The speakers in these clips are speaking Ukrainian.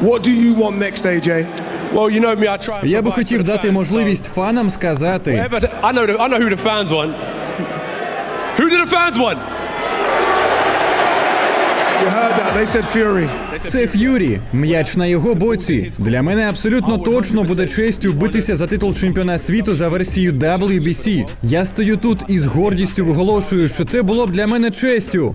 What do you want next, AJ? Well, you know me, I try Я би хотів дати fans, можливість фанам сказати. I know, the, I know who the fans want. Who do the fans want? You heard that? They said Fury. Це Ф'юрі, м'яч на його боці. Для мене абсолютно точно буде честю битися за титул чемпіона світу за версією WBC. Я стою тут і з гордістю виголошую, що це було б для мене честю.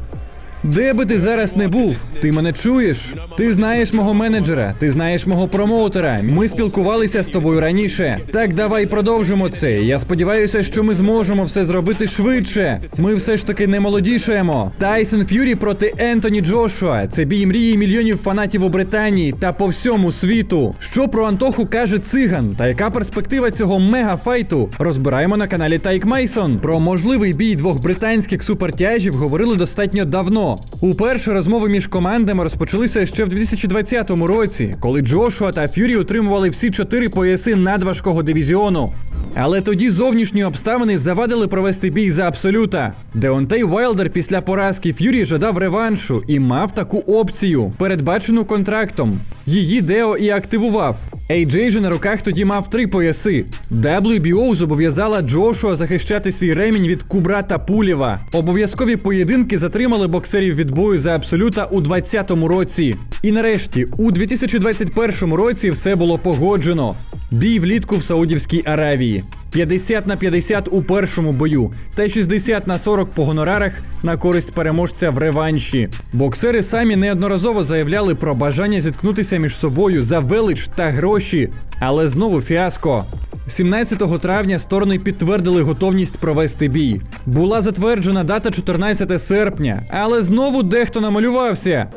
Де би ти зараз не був, ти мене чуєш? Ти знаєш мого менеджера, ти знаєш мого промоутера. Ми спілкувалися з тобою раніше. Так, давай продовжимо це. Я сподіваюся, що ми зможемо все зробити швидше. Ми все ж таки не молодішаємо. Тайсон Ф'юрі проти Ентоні Джошуа. Це бій мрії мільйонів фанатів у Британії та по всьому світу. Що про Антоху каже циган? Та яка перспектива цього мегафайту? Розбираємо на каналі Тайк Майсон. Про можливий бій двох британських супертяжів говорили достатньо давно. Уперше розмови між командами розпочалися ще в 2020 році, коли Джошуа та Ф'юрі отримували всі чотири пояси надважкого дивізіону. Але тоді зовнішні обставини завадили провести бій за абсолюта. Деонтей Уайлдер після поразки Ф'юрі жадав реваншу і мав таку опцію, передбачену контрактом. Її Део і активував. AJ же на руках тоді мав три пояси. WBO зобов'язала Джошуа захищати свій ремінь від Кубра та Пулєва. Обов'язкові поєдинки затримали боксерів від бою за абсолюта у 2020 році. І нарешті, у 2021 році все було погоджено. Бій влітку в Саудівській Аравії. 50 на 50 у першому бою та 60 на 40 по гонорарах на користь переможця в реванші. Боксери самі неодноразово заявляли про бажання зіткнутися між собою за велич та гроші, але знову фіаско. 17 травня сторони підтвердили готовність провести бій. Була затверджена дата 14 серпня, але знову дехто намалювався.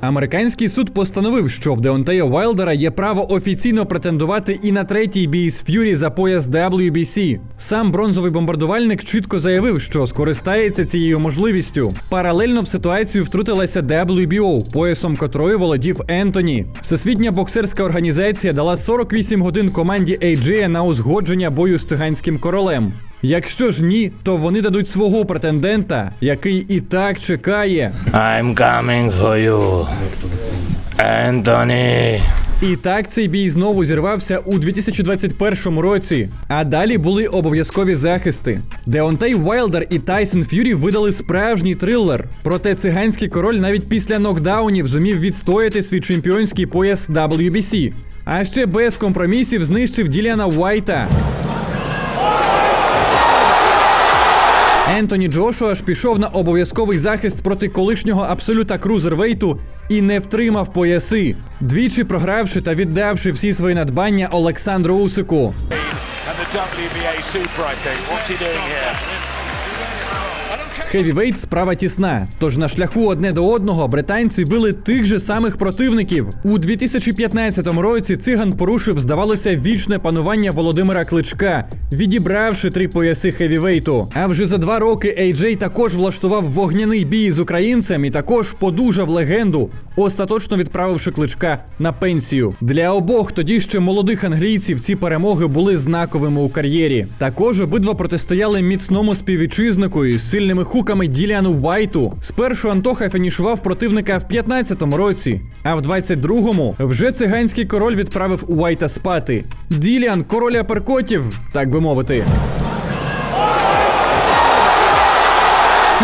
Американський суд постановив, що в Деонтея Уайлдера є право офіційно претендувати і на третій бій з Ф'юрі за пояс WBC. Сам бронзовий бомбардувальник чітко заявив, що скористається цією можливістю. Паралельно в ситуацію втрутилася WBO, поясом котрої володів Ентоні. Всесвітня боксерська організація дала 48 годин команді AJ на узгодження бою з циганським королем. Якщо ж ні, то вони дадуть свого претендента, який і так чекає. I'm coming for you. Anthony. І так цей бій знову зірвався у 2021 році. А далі були обов'язкові захисти. Деонтей Уайлдер і Тайсон Ф'юрі видали справжній трилер. Проте циганський король навіть після нокдаунів зумів відстояти свій чемпіонський пояс WBC. А ще без компромісів знищив Діліана Уайта. Ентоні Джошуа ж пішов на обов'язковий захист проти колишнього абсолюта крузервейту і не втримав пояси, двічі програвши та віддавши всі свої надбання Олександру Усику. and the WBA Super, I think. What's he doing here? Хевівейт справа тісна. Тож на шляху одне до одного британці били тих же самих противників. У 2015 році циган порушив, здавалося, вічне панування Володимира Кличка, відібравши три пояси хевівейту. А вже за два роки AJ також влаштував вогняний бій з українцем і також подужав легенду, остаточно відправивши кличка на пенсію. Для обох тоді ще молодих англійців ці перемоги були знаковими у кар'єрі. Також обидва протистояли міцному співвітчизнику із сильними хуками Діліану Вайту. Спершу Антоха фінішував противника в 15-му році, а в 22-му вже циганський король відправив Уайта спати. Діліан король аперкотів, так би мовити.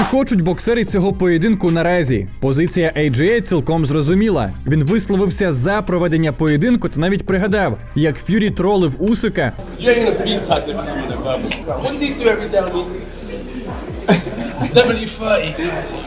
Чи хочуть боксери цього поєдинку наразі? Позиція AJ цілком зрозуміла. Він висловився за проведення поєдинку та навіть пригадав, як Ф'юрі тролив Усика You ain't gonna beat Tyson Fury in a verbal. What does he do every day? I mean, 70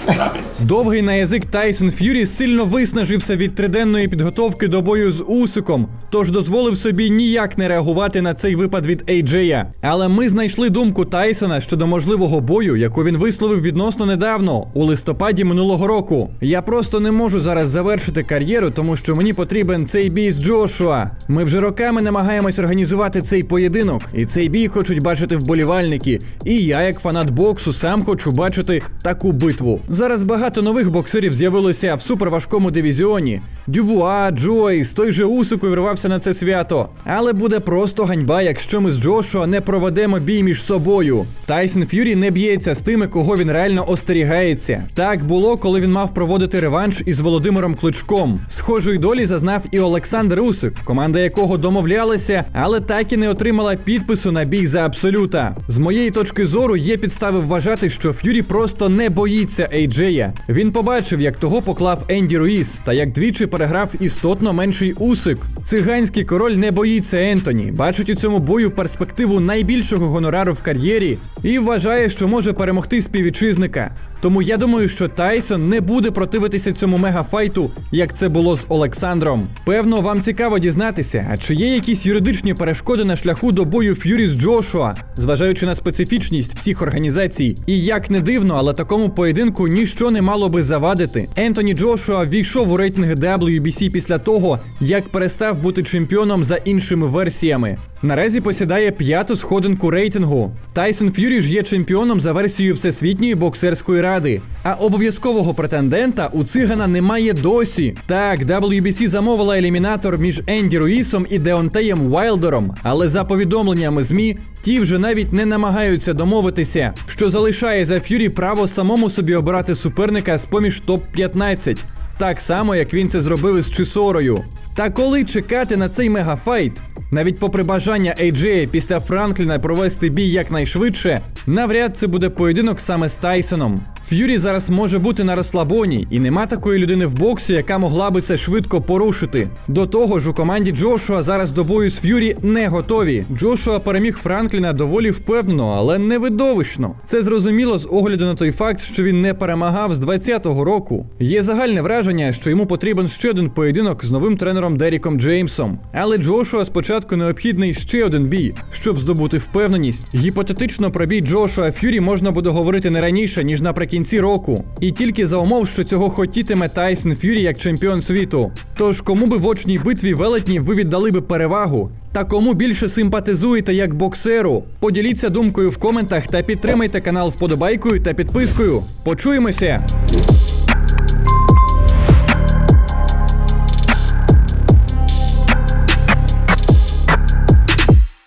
30. Довгий на язик Тайсон Ф'юрі сильно виснажився від триденної підготовки до бою з Усиком, тож дозволив собі ніяк не реагувати на цей випад від Ейджея. Але ми знайшли думку Тайсона щодо можливого бою, яку він висловив відносно недавно, у листопаді минулого року. Я просто не можу зараз завершити кар'єру, тому що мені потрібен цей бій з Джошуа. Ми вже роками намагаємось організувати цей поєдинок, і цей бій хочуть бачити вболівальники. І я, як фанат боксу, сам хочу бачити. таку битву. Зараз багато нових боксерів з'явилося в суперважкому дивізіоні. Дюбуа, Джойс, той же Усику вирвався на це свято. Але буде просто ганьба, якщо ми з Джошуа не проведемо бій між собою. Тайсон Ф'юрі не б'ється з тими, кого він реально остерігається. Так було, коли він мав проводити реванш із Володимиром Кличком. Схожої долі зазнав і Олександр Усик, команда якого домовлялася, але так і не отримала підпису на бій за абсолюта. З моєї точки зору є підстави вважати, що Ф'юрі просто не боїться Ейджея. Він побачив, як того поклав Енді Руїс, та як двічі переграв істотно менший Усик. Циганський король не боїться Ентоні, бачить у цьому бою перспективу найбільшого гонорару в кар'єрі і вважає, що може перемогти співвітчизника. Тому я думаю, що Тайсон не буде противитися цьому мегафайту, як це було з Олександром. Певно, вам цікаво дізнатися, а чи є якісь юридичні перешкоди на шляху до бою Ф'юрі з Джошуа, зважаючи на специфічність всіх організацій. І як не дивно, але такому поєдинку ніщо не мало би завадити. Ентоні Джошуа війшов у рейтинги WBC після того, як перестав бути чемпіоном за іншими версіями. Наразі посідає п'яту сходинку рейтингу. Тайсон Ф'юрі ж є чемпіоном за версією Всесвітньої боксерської ради. А обов'язкового претендента у цигана немає досі. Так, WBC замовила елімінатор між Енді Руїсом і Деонтеєм Уайлдером, але за повідомленнями ЗМІ. Ті вже навіть не намагаються домовитися, що залишає за Ф'юрі право самому собі обирати суперника з поміж топ-15, так само як він це зробив із Чисорою. Та коли чекати на цей мегафайт? Навіть попри бажання AJ після Франкліна провести бій якнайшвидше, навряд це буде поєдинок саме з Тайсоном. Ф'юрі зараз може бути на розслабоні, і нема такої людини в боксі, яка могла би це швидко порушити. До того ж, у команді Джошуа зараз до бою з Ф'юрі не готові. Джошуа переміг Франкліна доволі впевнено, але не видовищно. Це зрозуміло з огляду на той факт, що він не перемагав з 20-го року. Є загальне враження, що йому потрібен ще один поєдинок з новим тренером Деріком Джеймсом. Але Джошуа спочатку необхідний ще один бій, щоб здобути впевненість. Гіпотетично про бій Джошуа Ф'юрі можна буде говорити не раніше, ніж наприкінці року. І тільки за умов, що цього хотітиме Тайсон Ф'юрі як чемпіон світу. Тож кому би в очній битві велетні ви віддали би перевагу? Та кому більше симпатизуєте як боксеру? Поділіться думкою в коментах та підтримайте канал вподобайкою та підпискою. Почуємося!